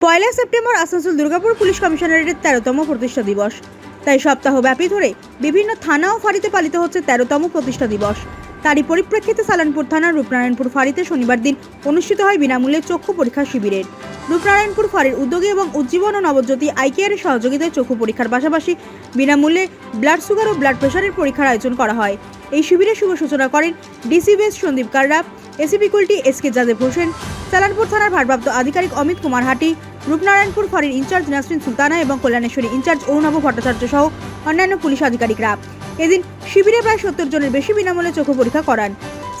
পয়লা September Asansol Durgapur police কমিশনারেটের তেরোতম প্রতিষ্ঠা দিবস। তাই সপ্তাহব্যাপী ধরে বিভিন্ন থানা ও ফাঁড়িতে পালিত হচ্ছে তেরোতম প্রতিষ্ঠা দিবস। তারই পরিপ্রেক্ষিতে সালানপুর থানার রূপনারায়ণপুর ফাঁড়িতে শনিবার দিন অনুষ্ঠিত হয় বিনামূল্যে চক্ষু পরীক্ষা শিবিরের। রূপনারায়ণপুর ফাঁড়ির উদ্যোগে এবং উজ্জীবন ও নবজ্যোতি আইকেয়ারের সহযোগিতায় চক্ষু পরীক্ষার পাশাপাশি বিনামূল্যে ব্লাড সুগার ও ব্লাড প্রেশারের পরীক্ষার আয়োজন করা হয়। এই শিবিরের শুভ সূচনা করেন ডিসিবিএস Sandeep Karra ACP Kulti S K Yadav Hossain, Salanpur থানার ভারপ্রাপ্ত আধিকারিক অমিত কুমার হাটি, রূপনারায়ণপুর ফাঁড়ির ইনচার্জ নাসরিন সুলতানা এবং কল্যাণেশ্বরী ইনচার্জ অরুণাভ ভট্টাচার্য সহ অন্যান্য পুলিশ আধিকারিকরা। এদিন শিবিরে প্রায় সত্তর জনের বেশি বিনামূল্যে চক্ষু পরীক্ষা করান,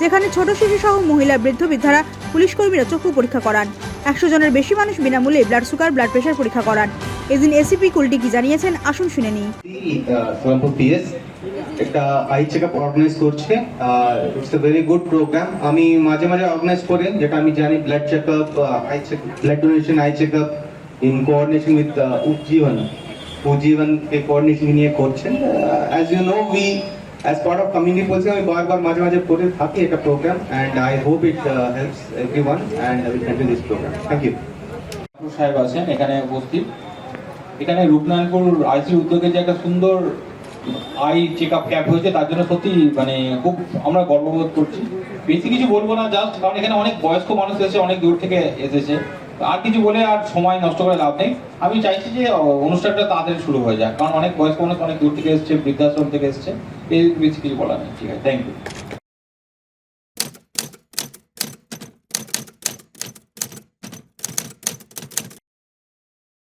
যেখানে ছোট শিশু সহ মহিলা, বৃদ্ধ বৃদ্ধারা পুলিশ কর্মীরা চক্ষু পরীক্ষা করান। একশো জনের বেশি মানুষ বিনামূল্যে ব্লাড সুগার ব্লাড প্রেশার পরীক্ষা করান। এদিন এসিপি কুলটি কি জানিয়েছেন? আসুন শুনে নিই। একটা আই চেক আপ অর্গানাইজ করছে it's a very good programme আমি মাঝে মাঝে অর্গানাইজ করি যেটা আমি জানি blood check up eye check blood donation eye check up in coordination with Ujjiban. Ujjiban K coordination নিয়ে করছেন। As you know we as part of community policy আমি বারবার মাঝে মাঝে করে থাকি এটা programme and I hope it helps everyone and I will continue this programme thank you সাহেব আছেন এখানে উপস্থিত। এখানে রূপনারায়ণপুর আইসির উদ্যোগে যে একটা সুন্দর আই চেক আপ ক্যাম্প হয়েছে, তার জন্য সত্যি মানে খুব আমরা গর্ববোধ করছি। বেশি কিছু বলব না জাস্ট কারণ এখানে অনেক বয়স্ক মানুষ এসেছে, অনেক দূর থেকে এসেছে। আর কিছু বলে আর সময় নষ্ট করে লাভ নেই। আমি চাইছি যে অনুষ্ঠানটা তাড়াতাড়ি শুরু হয়ে যায় কারণ অনেক বয়স্ক মানুষ অনেক দূর থেকে এসেছে, বৃদ্ধাশ্রম থেকে এসেছে। এই বেশি কিছু বলার নেই, ঠিক আছে থ্যাংক ইউ